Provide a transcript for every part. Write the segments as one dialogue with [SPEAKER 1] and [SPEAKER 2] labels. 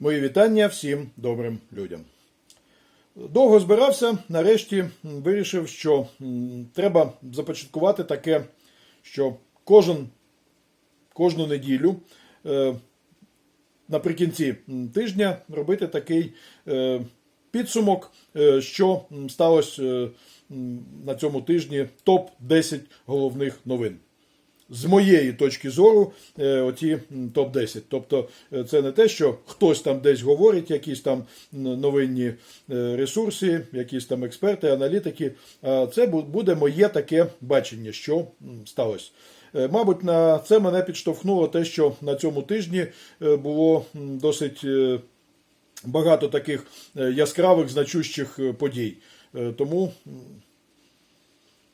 [SPEAKER 1] Мої вітання всім добрим людям. Довго збирався, нарешті вирішив, що треба започаткувати таке, що кожен, кожну неділю е, наприкінці тижня робити такий е, підсумок, е, що сталося на цьому тижні топ-10 головних новин з моєї точки зору, е, оті топ-10. Тобто е, це не те, що хтось там десь говорить, якісь там новинні е, ресурси, якісь там експерти, аналітики. А це буде моє таке бачення, що сталося. Мабуть, на це мене підштовхнуло те, що на цьому тижні було досить багато таких яскравих значущих подій. Тому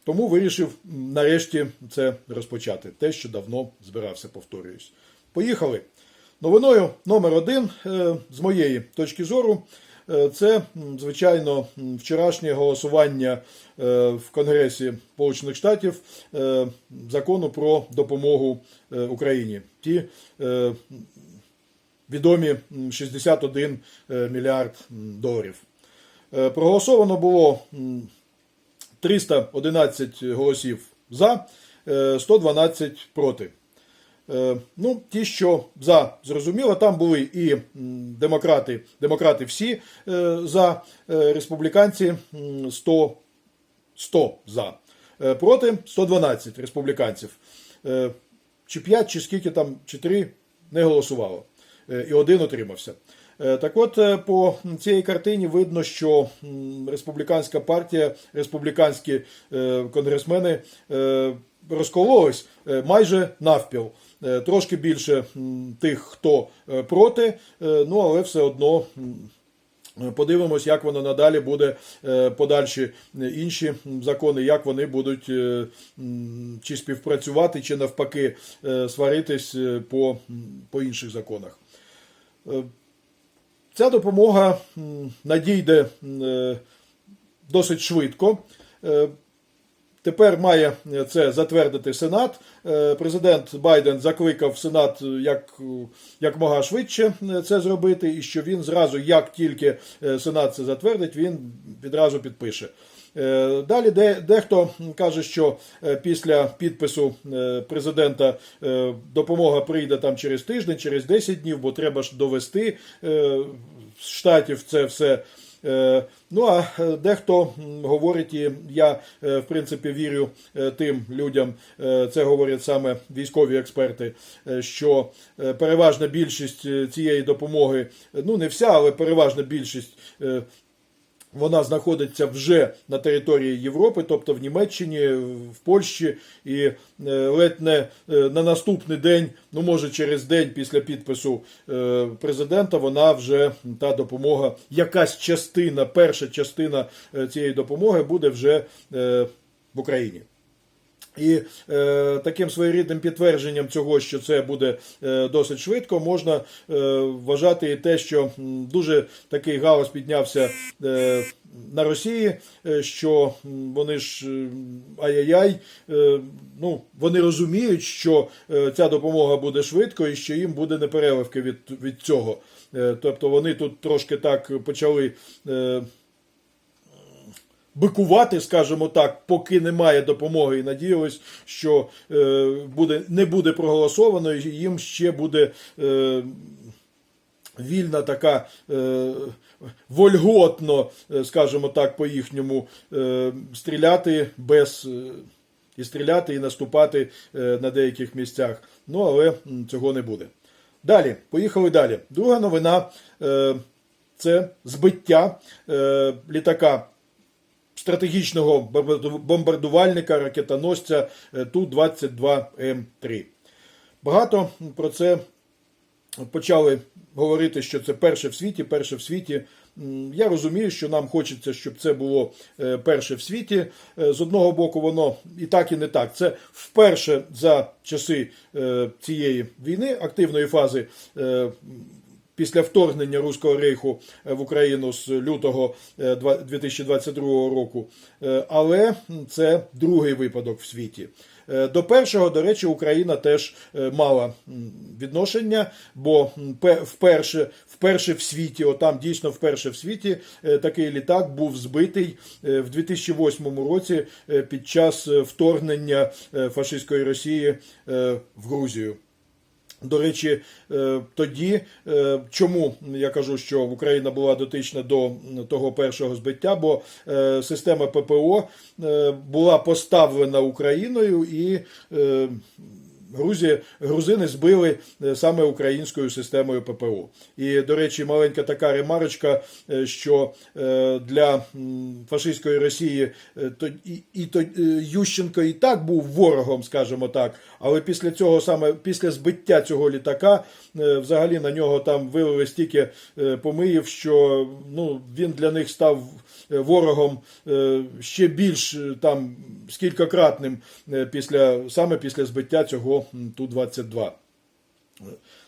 [SPEAKER 1] тому вирішив нарешті це розпочати. Те, що давно збирався, повторююсь. Поїхали. Новиною номер один, е, з моєї точки зору, е, це, звичайно, вчорашнє голосування е, в Конгресі Сполучених Штатів закону про допомогу Україні. Ті відомі 61 е, мільярд доларів. Проголосовано було 311 голосів за, е, 112 проти. Е, Ну, ті, що за, зрозуміло, там були і демократи, демократи всі е, за, е, республіканці 100, 100 за. Е, Проти 112 республіканців. Е, Чи 5, чи скільки там, чи 3 не голосувало. Е, І один отримався. Е, Так от, е, по цій картині видно, що республіканська партія, республіканські е, конгресмени розкололись майже навпіл. Трошки більше тих, хто проти, ну але все одно. Подивимось, як воно надалі буде подальші інші закони, як вони будуть чи співпрацювати, чи навпаки сваритись по, по інших законах. Е, Ця допомога надійде е, досить швидко. Е, Тепер має це затвердити Сенат. Е, Президент Байден закликав Сенат як, як мога швидше це зробити, і що він зразу, як тільки е, Сенат це затвердить, він відразу підпише. Е, Далі де, дехто каже, що е, після підпису е, президента допомога прийде там через тиждень, через 10 днів, бо треба ж довести з штатів це все. Ну а дехто говорить, і я в принципі вірю тим людям, це говорять саме військові експерти, що переважна більшість цієї допомоги, ну не вся, але переважна більшість. Вона знаходиться вже на території Європи, тобто в Німеччині, в Польщі, і е, ледь не е, на наступний день, ну може через день після підпису е, президента, вона вже та допомога, якась частина, перша частина цієї допомоги буде вже в Україні. І е, таким своєрідним підтвердженням цього, що це буде е, досить швидко, можна е, вважати і те, що дуже такий галас піднявся е, на Росії, е, що вони ж ай-яй-яй, е, ну, вони розуміють, що е, ця допомога буде швидко і що їм буде непереливки від, від цього. Е, тобто вони тут трошки так почали. Е, бикувати, скажімо так, поки немає допомоги, і надіялись, що е, буде, не буде проголосовано, і їм ще буде е, вільна така е, вольготно, е, скажімо так, по-їхньому, е, стріляти без. е, І стріляти, і наступати е, на деяких місцях. Ну, але цього не буде. Далі, поїхали далі. Друга новина це збиття літака стратегічного бомбардувальника ракетоносця е, Ту-22М3. Багато про це почали говорити, що це перше в світі, перше в світі. Я розумію, що нам хочеться, щоб це було е, перше в світі. Е, З одного боку, воно і так, і не так. Це вперше за часи цієї війни, активної фази, після вторгнення Руського рейху е, в Україну з лютого е, два- 2022 року. Е, Але це другий випадок в світі. Е, До першого, до речі, Україна теж е, мала відношення, бо вперше, вперше в світі, отам дійсно вперше в світі, е, такий літак був збитий е, в 2008 році е, під час е, вторгнення е, фашистської Росії е, в Грузію. До речі, е, тоді е, чому я кажу, що Україна була дотична до того першого збиття, бо е, система ППО була поставлена Україною і Грузія, грузини збили е, саме українською системою ППО. І, до речі, маленька така ремарочка, е, що е, для фашистської Росії то, і, то, Ющенко і так був ворогом, скажімо так, але після цього саме після збиття цього літака, взагалі на нього там вилили стільки помиїв, що ну, він для них став ворогом ще більш там скількократним після саме після збиття цього Ту-22.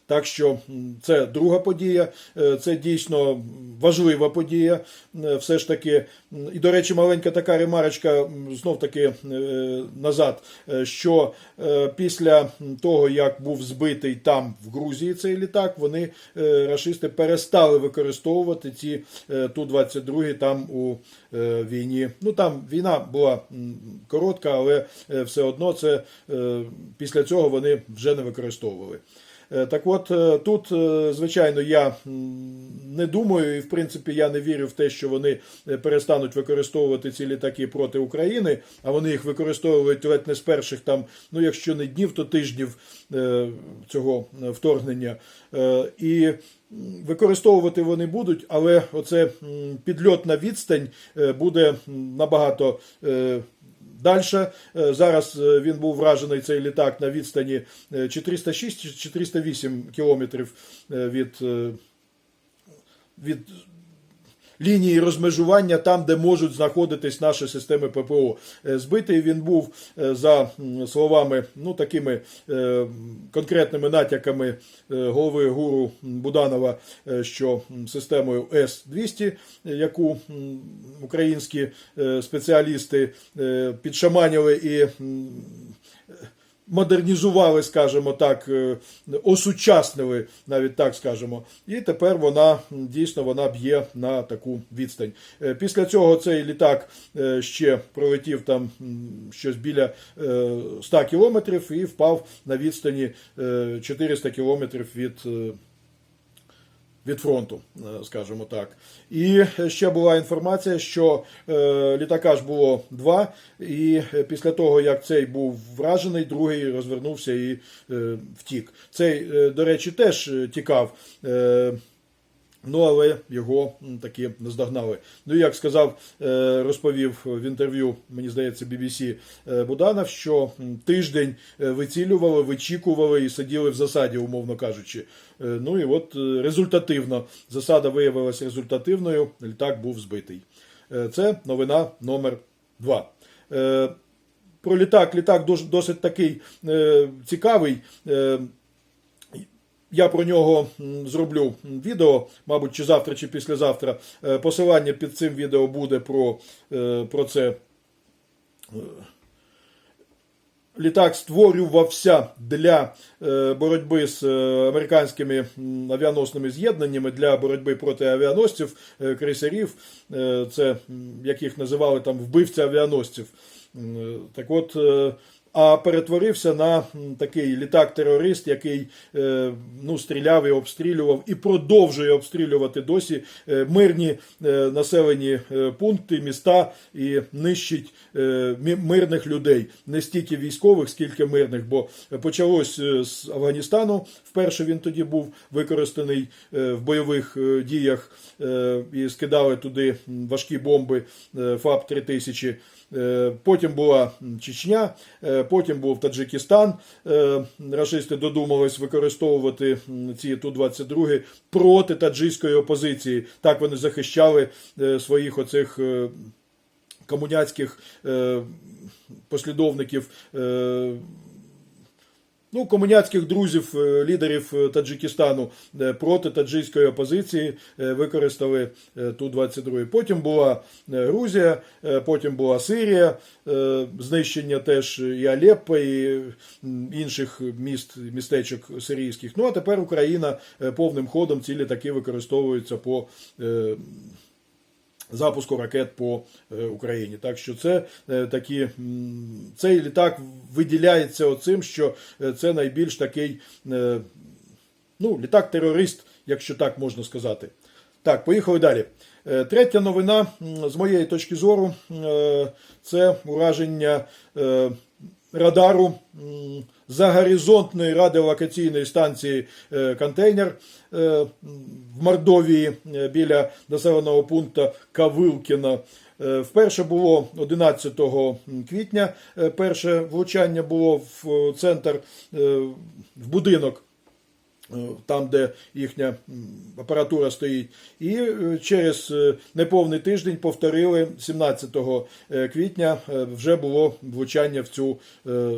[SPEAKER 1] Так що це друга подія, е, це дійсно важлива подія. е, Все ж таки, і до речі, маленька така ремарочка знов таки назад, е, що е, після того, як був збитий там в Грузії цей літак, вони рашисти перестали використовувати ці е, Ту-22 там у війні. Ну там війна була коротка, але все одно це після цього вони вже не використовували. Е, Так от е, тут, е, звичайно, я не думаю, і в принципі я не вірю в те, що вони перестануть використовувати ці літаки проти України, а вони їх використовують ледь не з перших там, ну якщо не днів, то тижнів цього вторгнення. І використовувати вони будуть, але оце підльотна відстань буде набагато. Е, Далі зараз е, він був вражений цей літак на відстані е, чи 306 чи 408 кілометрів е, від, е, від лінії розмежування там, де можуть знаходитись наші системи ППО. Е, Збитий він був е, за словами, ну такими е, конкретними натяками голови гуру Буданова, що системою С-200, е, яку українські спеціалісти підшаманили і модернізували, скажімо так, е, осучаснили, навіть так скажемо. І тепер вона дійсно вона б'є на таку відстань. Е, Після цього цей літак е, ще пролетів там щось біля е, 100 кілометрів і впав на відстані е, 400 кілометрів від. Від фронту, е, скажімо так. І ще була інформація, що е, літака ж було два, і е, після того, як цей був вражений, другий розвернувся і втік. Цей, до речі, теж тікав. Ну, але його таки наздогнали. Ну, як сказав, е, розповів в інтерв'ю, мені здається, BBC е, Буданов, що тиждень е, вицілювали, вичікували і сиділи в засаді, умовно кажучи. Ну і от результативно засада виявилася результативною. Літак був збитий. Це новина номер два. Про літак. Літак дос- досить такий цікавий. Я про нього зроблю відео, мабуть, чи завтра, чи післязавтра. Е, Посилання під цим відео буде про, е, про це. Е, Літак створювався для боротьби з американськими авіаносними з'єднаннями для боротьби проти авіаносців, крейсерів, це яких називали там вбивця авіаносців. Так от, а перетворився на такий літак-терорист, який е, ну, стріляв і обстрілював і продовжує обстрілювати досі е, мирні е, населені пункти, міста і нищить мирних людей, не стільки військових, скільки мирних. Бо почалось з Афганістану. Вперше він тоді був використаний в бойових діях і скидали туди важкі бомби ФАП 3000 Е, Потім була Чечня, е, потім був Таджикистан. Е, Рашисти додумались використовувати ці Ту-22 проти таджикської опозиції. Так вони захищали е, своїх оцих комуняцьких послідовників. Ну, комуняцьких друзів, е, лідерів е, Таджикистану е, проти таджикської опозиції використали е, Ту-22. Потім була Грузія, потім була Сирія, знищення теж і Алеппо, і інших міст, містечок сирійських. Ну а тепер Україна повним ходом ці літаки використовуються по. Запуску ракет по е, Україні. Так що це е, такі, цей літак виділяється оцим, що е, це найбільш такий ну, літак-терорист, якщо так можна сказати. Так, поїхали далі. Третя новина, з моєї точки зору, це ураження радару м, загоризонтної радіолокаційної станції е, контейнер е, в Мордовії е, біля населеного пункту Кавилкіна. Вперше було 11 квітня. Перше влучання було в центр в будинок там, де їхня апаратура стоїть. І е, через е, неповний тиждень повторили 17 е, квітня е, вже було влучання в цю е,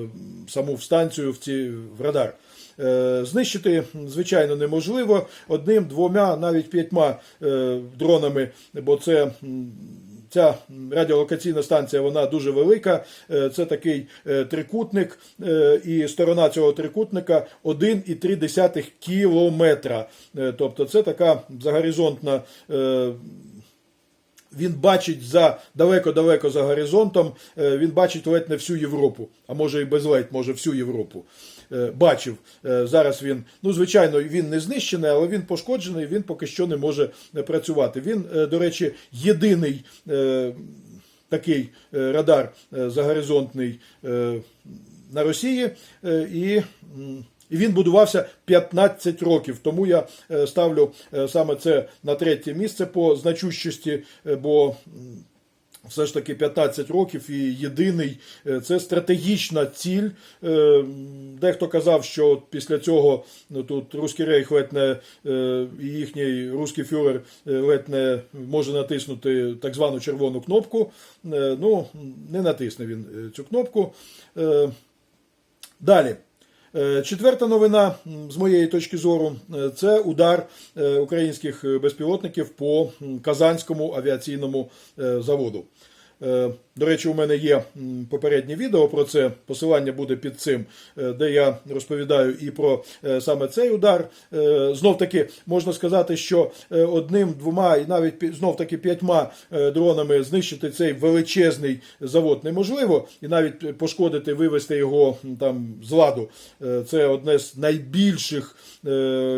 [SPEAKER 1] саму станцію, в ці в радар. Е, Знищити, звичайно, неможливо одним, двома, навіть п'ятьма е, дронами, бо це. Ця радіолокаційна станція вона дуже велика. Е, Це такий е, трикутник, е, і сторона цього трикутника 1,3 кілометра. Тобто це така загоризонтна. Він бачить за далеко-далеко за горизонтом, він бачить ледь не всю Європу, а може і без ледь, може всю Європу. Е, Бачив. Е, Зараз він, ну, звичайно, він не знищений, але він пошкоджений, він поки що не може е, працювати. Він, до речі, єдиний такий радар загоризонтний на Росії. І і він будувався 15 років. Тому я ставлю саме це на третє місце по значущості, бо все ж таки 15 років і єдиний е, це стратегічна ціль. Е, Дехто казав, що після цього ну, тут Руський Рейх ледь е, і їхній руський фюрер ледь може натиснути так звану червону кнопку. Ну, не натисне він цю кнопку. Далі. Е, Четверта новина, з моєї точки зору, е, це удар е, українських безпілотників по Казанському авіаційному заводу. До речі, у мене є попереднє відео про це. Посилання буде під цим, е, де я розповідаю і про е, саме цей удар. Е, Знов таки можна сказати, що одним, двома і навіть знов таки п'ятьма дронами знищити цей величезний завод неможливо, і навіть пошкодити, вивести його там з ладу. Це одне з найбільших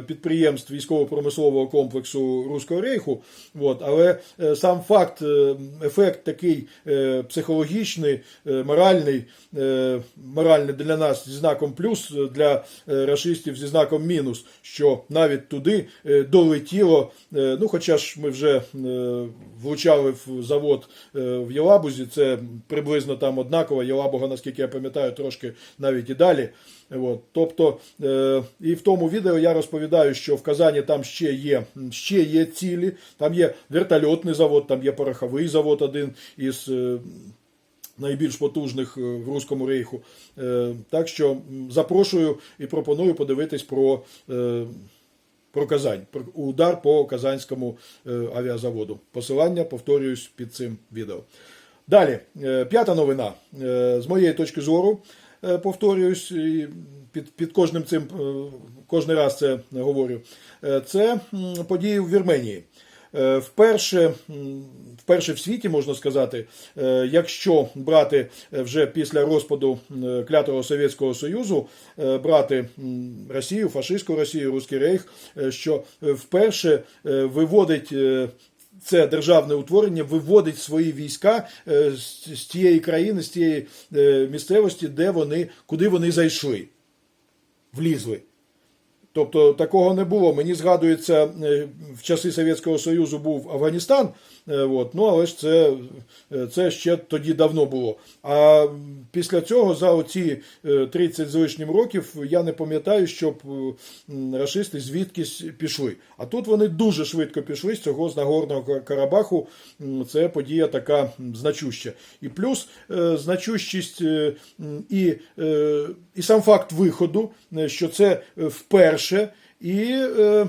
[SPEAKER 1] підприємств військово-промислового комплексу Руського рейху. От, але сам факт, ефект такий психологічний, е, моральний, е, моральний для нас зі знаком плюс, е, для расистів зі знаком мінус, що навіть туди долетіло. Ну, хоча ж ми вже влучали в завод в Єлабузі, це приблизно там однаково. Єлабуга, наскільки я пам'ятаю, трошки навіть і далі. От, тобто, е, і в тому відео я розповідаю, що в Казані там ще є, ще є цілі, там є вертольотний завод, там є пороховий завод, один із е, найбільш потужних е, в Руському рейху. Е, так що запрошую і пропоную подивитись про. е, про Казань, про удар по Казанському е, авіазаводу. Посилання повторююсь під цим відео. Далі, е, п'ята новина. З моєї точки зору, повторююсь, і під, під кожним цим, е, кожний раз це говорю. Е, Це події в Вірменії. Е, Вперше, вперше в світі можна сказати, е, якщо брати е, вже після розпаду е, клятого Совєтського Союзу, е, брати Росію, фашистську Росію, Руський Рейх, е, що е, вперше е, виводить. Це державне утворення виводить свої війська е, з з тієї країни, з тієї е, місцевості, де вони, куди вони зайшли, влізли. Тобто такого не було. Мені згадується, е, в часи Совєтського Союзу був Афганістан, е, от, ну але ж це, е, це ще тоді давно було. А після цього за оці е, 30 з лишнім років я не пам'ятаю, щоб м, рашисти звідкись пішли. А тут вони дуже швидко пішли з цього з Нагорного Карабаху. Це подія така значуща. І плюс значущість і, і сам факт виходу, що це е, вперше, і е,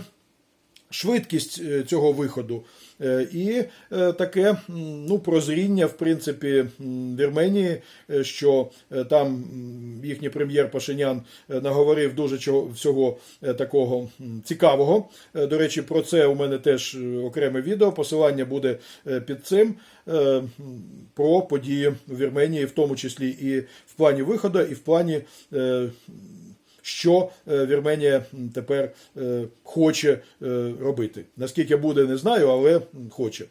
[SPEAKER 1] швидкість е, цього виходу. Е, І е, таке ну, прозріння, в принципі, Вірменії, е, що там їхній прем'єр Пашинян наговорив дуже чого, всього такого цікавого. До речі, про це у мене теж окреме відео. Посилання буде під цим про події в Вірменії, в тому числі і в плані виходу, і в плані. Що е, Вірменія тепер е, хоче е, робити. Наскільки буде, не знаю, але хоче.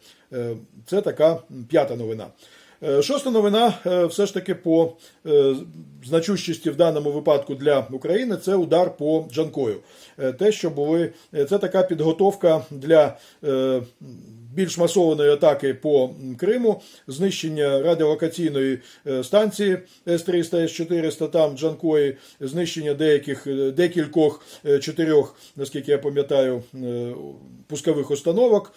[SPEAKER 1] Це така п'ята новина. Шоста новина, все ж таки по значущості в даному випадку для України, це удар по Джанкою. Те, що були, це така підготовка для більш масованої атаки по Криму, знищення радіолокаційної е, станції С-300, С-400, там Джанкої, знищення деяких, е, декількох е, чотирьох, наскільки я пам'ятаю, пускових установок.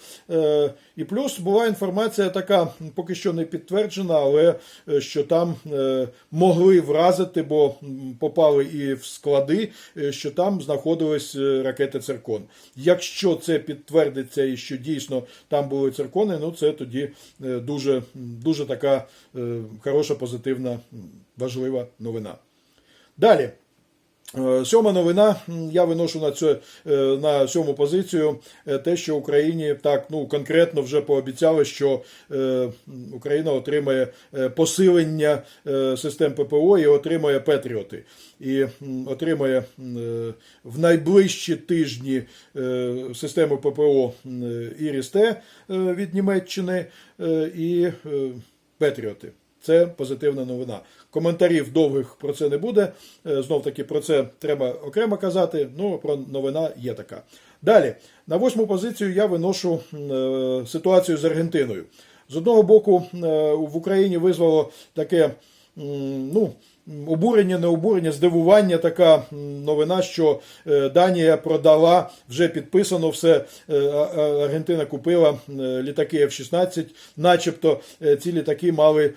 [SPEAKER 1] І плюс була інформація така, поки що не підтверджена, але що там могли вразити, бо попали і в склади, що там знаходились ракети циркон. Якщо це підтвердиться і що дійсно там були циркони, ну це тоді е, дуже, дуже така е, хороша, позитивна, важлива новина. Далі. Е, Сьома новина. Я виношу на цю е, на сьому позицію е, те, що Україні так ну конкретно вже пообіцяли, що Україна отримає посилення систем ППО і отримає Петріоти. І отримає в найближчі тижні систему ППО м, е, Іріс-Т е, від Німеччини і Петріоти. Це позитивна новина. Коментарів довгих про це не буде. Знов таки про це треба окремо казати. Ну про новина є така. Далі на восьму позицію я виношу е, ситуацію з Аргентиною. З одного боку, е, в Україні визвало таке ну. Обурення, не обурення, здивування, така новина, що е, Данія продала, вже підписано все. е, Аргентина купила е, літаки F-16, начебто ці літаки мали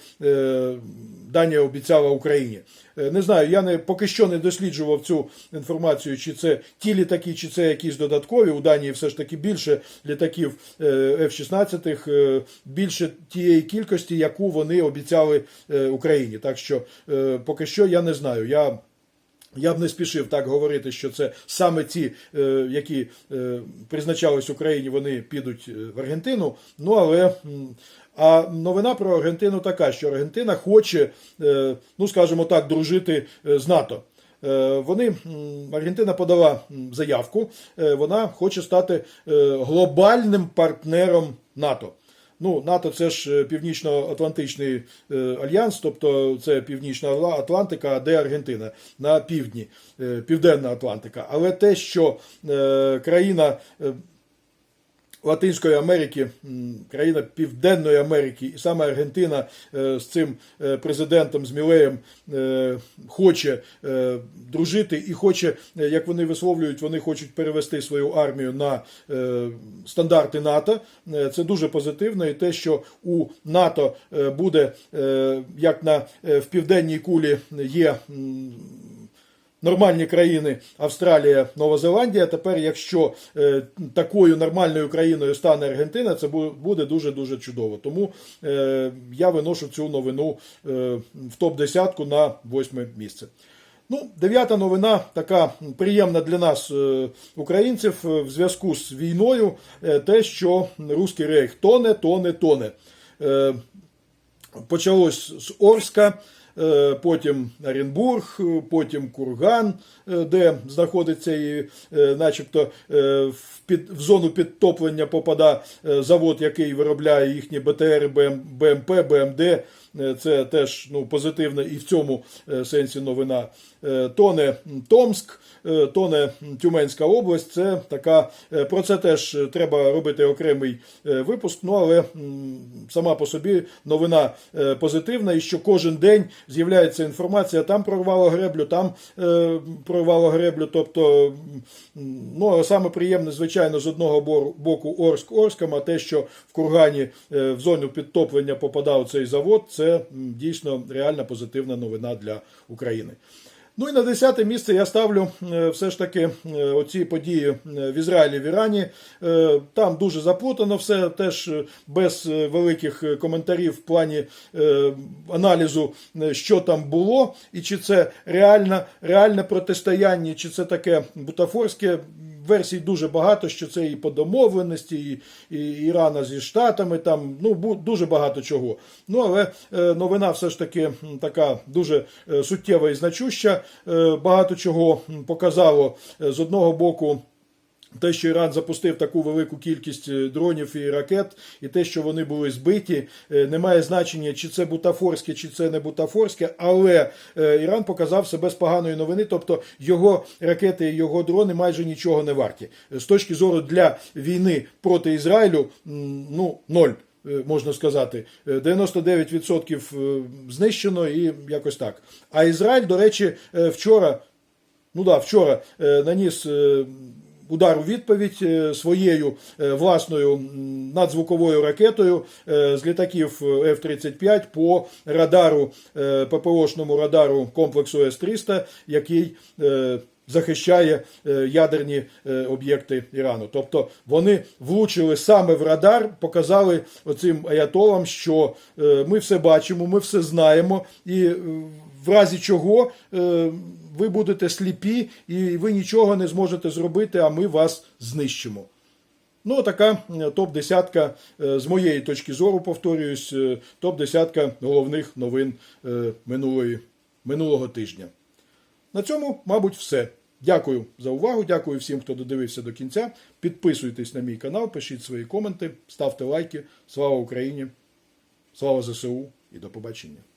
[SPEAKER 1] Данія обіцяла Україні. Не знаю, я не поки що не досліджував цю інформацію, чи це ті літаки, чи це якісь додаткові. У Данії все ж таки більше літаків е, F-16, е, більше тієї кількості, яку вони обіцяли Україні. Так що е, поки що я не знаю. Я я б не спішив так говорити, що це саме ці, е, які е, призначались Україні, вони підуть е, в Аргентину. Ну але а новина про Аргентину така, що Аргентина хоче, ну скажімо так, дружити з НАТО. Вони Аргентина подала заявку. Вона хоче стати глобальним партнером НАТО. Ну, НАТО це ж е, Північно-Атлантичний е, альянс, тобто це Північна Атла- Атлантика, де Аргентина на півдні, е, Південна Атлантика. Але те, що країна. Латинської Америки, країна Південної Америки, і саме Аргентина е, з цим е, президентом з Мілеєм е, хоче дружити і хоче, як вони висловлюють, вони хочуть перевести свою армію на стандарти НАТО. Це дуже позитивно. І те, що у НАТО буде як на в південній кулі є. Нормальні країни Австралія, Нова Зеландія. Тепер, якщо е, такою нормальною країною стане Аргентина, це буде дуже дуже чудово. Тому е, я виношу цю новину е, в топ 10 на восьме місце. Ну, дев'ята новина така приємна для нас, е, українців, е, в зв'язку з війною, е, те, що руський рейх тоне, тоне, тоне. Почалось з Орська, потім Оренбург, е, потім Курган, е, де знаходиться і е, начебто е, в, під, в зону підтоплення попада е, завод, який виробляє їхні БТР, БМ, БМП, БМД. Е, це теж ну, позитивна і в цьому е, сенсі новина. Е, Тоне Томськ, тоне Тюменська область. Це така про це теж треба робити окремий випуск. Ну але сама по собі новина позитивна, і що кожен день з'являється інформація. Там прорвало греблю, там прорвало греблю. Тобто, ну саме приємне, звичайно, з одного боку Орск Орском, а те, що в Кургані в зону підтоплення попадав цей завод, це дійсно реальна позитивна новина для України. Ну і на десяте місце я ставлю е, все ж таки е, оці події е, в Ізраїлі, в Ірані. Там дуже заплутано все, теж без великих коментарів в плані аналізу, що там було, і чи це реальне, реальне протистояння, чи це таке бутафорське. Версій дуже багато, що це і по домовленості, і, і Ірана зі Штатами, там ну дуже багато чого. Ну але е, новина все ж таки така дуже е, суттєва і значуща. Е, Багато чого показало з одного боку. Те, що Іран запустив таку велику кількість е, дронів і ракет, і те, що вони були збиті, е, не має значення, чи це бутафорське, чи це не бутафорське, але е, Іран показав себе з поганої новини, тобто його ракети і його дрони майже нічого не варті. З точки зору для війни проти Ізраїлю, ну, ноль. Можна сказати, Е, 99% е, знищено і якось так. А Ізраїль, до речі, вчора ну да, вчора наніс удар у відповідь е, своєю е, власною надзвуковою ракетою е, з літаків F-35 по радару, ППОшному радару комплексу С-300, який захищає ядерні об'єкти Ірану. Тобто вони влучили саме в радар, показали оцим аятолам, що ми все бачимо, ми все знаємо, і в разі чого е, ви будете сліпі і ви нічого не зможете зробити, а ми вас знищимо. Ну, така е, топ-десятка е, з моєї точки зору, повторююсь, топ-десятка головних новин минулої, минулого тижня. На цьому, мабуть, все. Дякую за увагу. Дякую всім, хто додивився до кінця. Підписуйтесь на мій канал, пишіть свої коменти, ставте лайки. Слава Україні! Слава ЗСУ і до побачення!